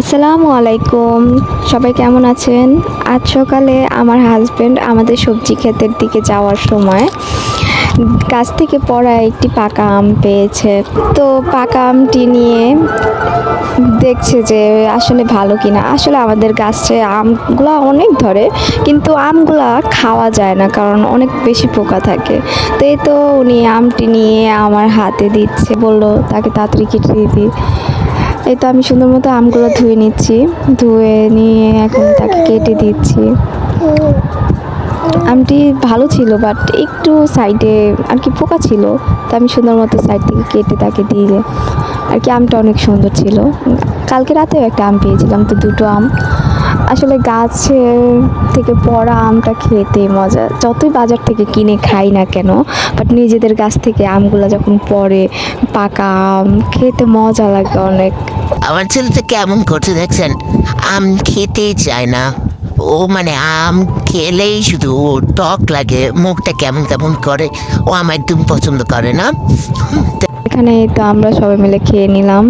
আসসালামু আলাইকুম। সবাই কেমন আছেন? আজ সকালে আমার হাজব্যান্ড আমাদের সবজি ক্ষেতের দিকে যাওয়ার সময় গাছ থেকে পড়া একটি পাকা আম পেয়েছে। তো পাকা আমটি নিয়ে দেখছে যে আসলে ভালো কিনা। আসলে আমাদের গাছে আমগুলো অনেক ধরে, কিন্তু আমগুলা খাওয়া যায় না কারণ অনেক বেশি পোকা থাকে। তো এই তো উনি আমটি নিয়ে আমার হাতে দিচ্ছে, বলল, তাকে তাড়াতাড়ি কেটে দিতে এই তো আমি সুন্দর মতো আমগুলো ধুয়ে নিচ্ছি। ধুয়ে নিয়ে এখন তাকে কেটে দিচ্ছি। আমটি ভালো ছিল বাট একটু সাইডে আর কি পোকা ছিল, তা আমি সুন্দর মতো সাইড থেকে কেটে তাকে দিয়ে আর কি আমটা অনেক সুন্দর ছিল। কালকে রাতেও একটা আম পেয়েছিলাম, তো দুটো আম। আসলে গাছের থেকে পড়া আমটা খেতে মজা। যতই বাজার থেকে কিনে খাই না কেন বাট নিজেদের গাছ থেকে আমগুলো যখন পড়ে পাকা আম খেতে মজা লাগে অনেক। আমার ছেলেটা কেমন করছে দেখছেন? আম খেতেই চায় না। ও মানে আম খেলেই শুধু ও টক লাগে মুখটা কেমন কেমন করে। ও আমার একদম পছন্দ করে না। এখানে তো আমরা সবাই মিলে খেয়ে নিলাম।